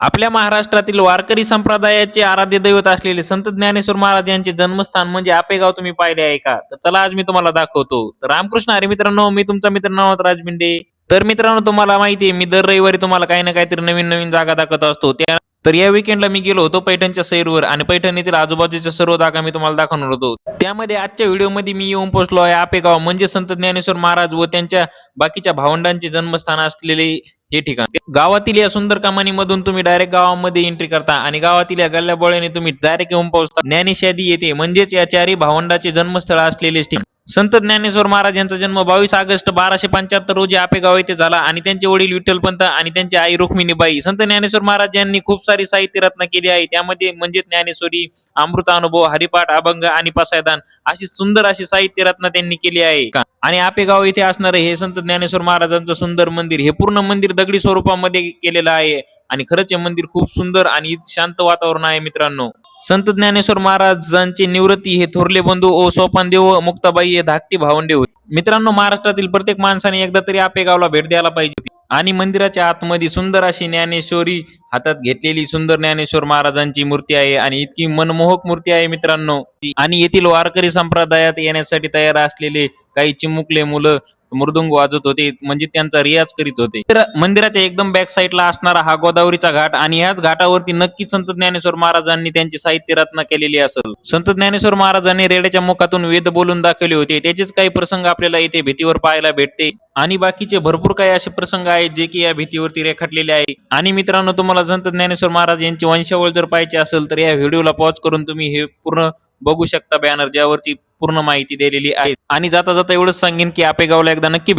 आपल्या महाराष्ट्रातील वारकरी संप्रदायाचे आराध्य दैवत असलेले संत ज्ञानेश्वर महाराज यांचे जन्मस्थान म्हणजे आपेगाव तुम्ही पाहिले आहे का? तर चला आज मी तुम्हाला दाखवतो. रामकृष्ण हरे मित्रांनो मी तुमचा मित्र नवनाथ राजबिंडे. तर मित्रांनो तुम्हाला माहिती आहे मी दर रविवारी तुम्हाला काही ना काहीतरी नवीन नवीन जागा दाखवत असतो. त्या तर या विकेंडला मी गेलो होतो पैठणच्या सैरवर आणि पैठण येथील आजूबाजूच्या सर्व जागा मी तुम्हाला दाखवणार होतो. त्यामध्ये आजच्या व्हिडिओमध्ये मी येऊन पोहोचलो आहे आपेगाव म्हणजे संत ज्ञानेश्वर महाराज व त्यांच्या बाकीच्या भावंडांचे जन्मस्थान असलेले हे ठिकाण. गावातील या सुंदर कमानीमधून तुम्ही डायरेक्ट गावामध्ये एंट्री करता आणि गावातील या गल्ल्याबोळ्याने तुम्ही डायरेक्ट येऊन पोहोचता. ज्ञानेशादी येते म्हणजेच या चारी भावंडाचे जन्मस्थळ असलेले ठिकाण. संत ज्ञानेश्वर महाराज यांचा जन्म बावीस ऑगस्ट बाराशे पंच्याहत्तर रोजी आपेगाव येथे झाला आणि त्यांचे वडील विठ्ठलपंत आणि त्यांची आई रुक्मिणीबाई. संत ज्ञानेश्वर महाराज यांनी खूप सारी साहित्य रत्न केली आहे. त्यामध्ये म्हणजे ज्ञानेश्वरी अमृतानुभव हरिपाठ अभंग आणि पसायदान अशी सुंदर अशी साहित्य रत्न त्यांनी केली आहे. आणि आपेगाव येथे असणारे हे संत ज्ञानेश्वर महाराजांचं सुंदर मंदिर हे पूर्ण मंदिर दगडी स्वरूपामध्ये केलेलं आहे. आणि खरंच हे मंदिर खूप सुंदर आणि शांत वातावरण आहे मित्रांनो. संत ज्ञानेश्वर महाराजांचे निवृत्ती हे थोरले बंधू ओ सोपानदेव व मुक्ताबाई हे धाकटी भावंडे होते. मित्रांनो महाराष्ट्रातील प्रत्येक माणसाने एकदा तरी आपेगावला भेट द्यायला पाहिजे आणि मंदिराच्या आतमध्ये सुंदर अशी ज्ञानेश्वरी हातात घेतलेली सुंदर ज्ञानेश्वर महाराजांची मूर्ती आहे आणि इतकी मनमोहक मूर्ती आहे मित्रांनो. आणि येथील वारकरी संप्रदायात येण्यासाठी तयार असलेले काही चिमुकले मुलं मृदुंग वाजत होते म्हणजे त्यांचा रियाज करीत होते. तर मंदिराच्या एकदम बॅक साईडला असणारा हा गोदावरीचा घाट आणि याच घाटावरती नक्की संत ज्ञानेश्वर महाराजांनी त्यांची साहित्य रत्न केलेली असेल. संत ज्ञानेश्वर महाराजांनी रेड्याच्या मुखातून वेद बोलून दाखवले होते. त्याचेच काही प्रसंग आपल्याला इथे भीतीवर पाहायला भेटते. आणि बाकीचे भरपूर काही असे प्रसंग आहेत जे की या भीतीवरती रेखाटलेले आहे. आणि मित्रांनो तुम्हाला संत ज्ञानेश्वर महाराज यांची वंशावळ जर पाहिजे असेल तर या व्हिडिओला पॉज करून तुम्ही हे पूर्ण बघू शकता बॅनर ज्यावरती पूर्ण माहिती दिलेली आहे. आणि जाता जाता एवढंच सांगेन की आपेगावला एकदा नक्की भेट